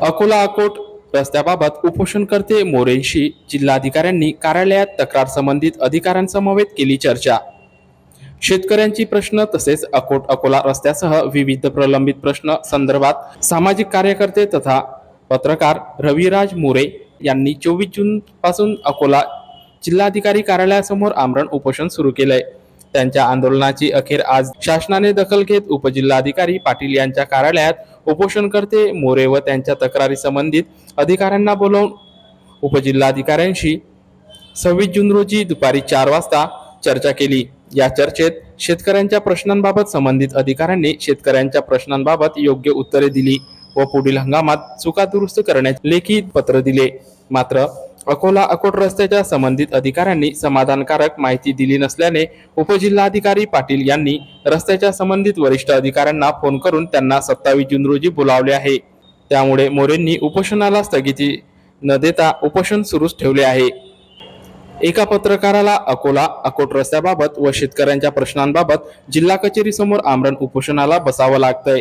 अकोला अकोट रस्त्याबाबत उपोषणकर्ते मोरेंशी जिल्हाधिकाऱ्यांनी कार्यालयात तक्रार संबंधित अधिकाऱ्यांसमवेत केली चर्चा. शेतकऱ्यांची प्रश्न तसेच अकोट अकोला रस्त्यासह विविध प्रलंबित प्रश्न संदर्भात सामाजिक कार्यकर्ते तथा पत्रकार रविराज मोरे यांनी चोवीस जून पासून अकोला जिल्हाधिकारी कार्यालयासमोर आमरण उपोषण सुरू केलंय. त्यांच्या आंदोलनाची अखेर आज शासनाने दखल घेत उपजिल्हाधिकारी पाटील यांच्या कार्यालयात उपोषणकर्ते मोरे व त्यांच्या तक्रारी संबंधित अधिकाऱ्यांना बोलावून उपजिल्हाधिकाऱ्यांशी सव्वीस जून रोजी दुपारी चार वाजता चर्चा केली. या चर्चेत शेतकऱ्यांच्या प्रश्नांबाबत संबंधित अधिकाऱ्यांनी शेतकऱ्यांच्या प्रश्नांबाबत योग्य उत्तरे दिली व पुढील हंगामात चुका दुरुस्त करण्याचे लेखी पत्र दिले. मात्र अकोला अकोट रस्त्याच्या संबंधित अधिकाऱ्यांनी समाधानकारक माहिती दिली नसल्याने उपजिल्हाधिकारी पाटील यांनी रस्त्याच्या संबंधित वरिष्ठ अधिकाऱ्यांना फोन करून त्यांना सत्तावीस जून रोजी बोलावले आहे. त्यामुळे मोरेंनी उपोषणाला स्थगिती न देता उपोषण सुरूच ठेवले आहे. एका पत्रकाराला अकोला अकोट रस्त्याबाबत व शेतकऱ्यांच्या प्रश्नांबाबत जिल्हा कचेरी समोर आमरण उपोषणाला बसावं लागतंय.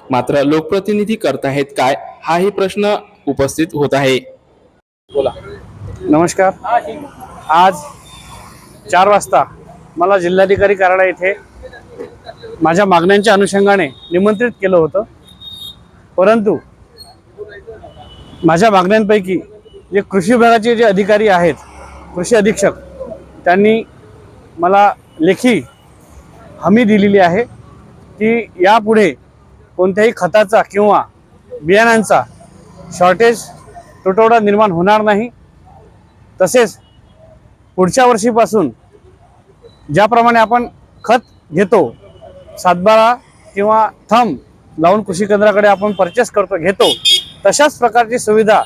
मात्र लोकप्रतिनिधी करताहेत काय हाही प्रश्न उपस्थित होत आहे. नमस्कार. आज चार वाजता मला जिल्हाधिकारी कार्यालय येथे माझ्या मागण्यांच्या अनुषंगाने निमंत्रित केलं होतं. परंतु माझ्या मागण्यांपैकी जे कृषी विभागाचे जे अधिकारी आहेत कृषी अधीक्षक त्यांनी मला लेखी हमी दिलेली आहे की यापुढे कोणत्याही खताचा किंवा बियाणांचा शॉर्टेज तुटवडा निर्माण होणार नाही. तसेच पुढच्या वर्षीपासून ज्याप्रमाणे आपण खत घेतो सातबारा किंवा थंब लावून कृषी केंद्राकडे आपण परचेस करतो घेतो तशाच प्रकारची सुविधा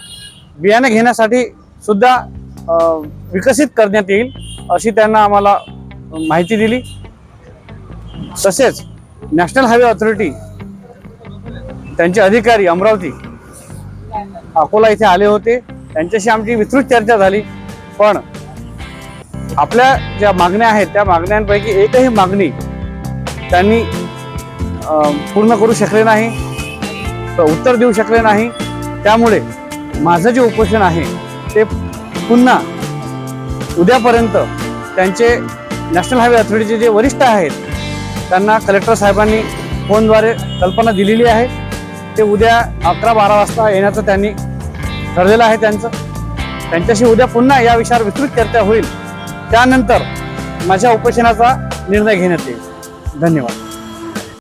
बियाणे घेण्यासाठी सुद्धा विकसित करण्यात येईल अशी त्यांना आम्हाला माहिती दिली. तसेच नॅशनल हायवे ऑथॉरिटी त्यांचे अधिकारी अमरावती अकोला इथे आले होते. त्यांच्याशी आमची विस्तृत चर्चा झाली. पण आपल्या ज्या मागण्या आहेत त्या मागण्यांपैकी एकही मागणी त्यांनी पूर्ण करू शकले नाही तर उत्तर देऊ शकले नाही. त्यामुळे माझं जे उपोषण आहे ते पुन्हा उद्यापर्यंत त्यांचे नॅशनल हायवे अथॉरिटीचे जे वरिष्ठ आहेत त्यांना कलेक्टर साहेबांनी फोनद्वारे कल्पना दिलेली आहे. ते उद्या अकरा बारा वाजता येण्याचं त्यांनी ठरलेलं आहे त्यांचं. त्यांच्याशी उद्या पुन्हा या विषयावर विस्तृत चर्चा होईल. त्यानंतर माझ्या उपोषणाचा निर्णय घेण्यात येईल. धन्यवाद.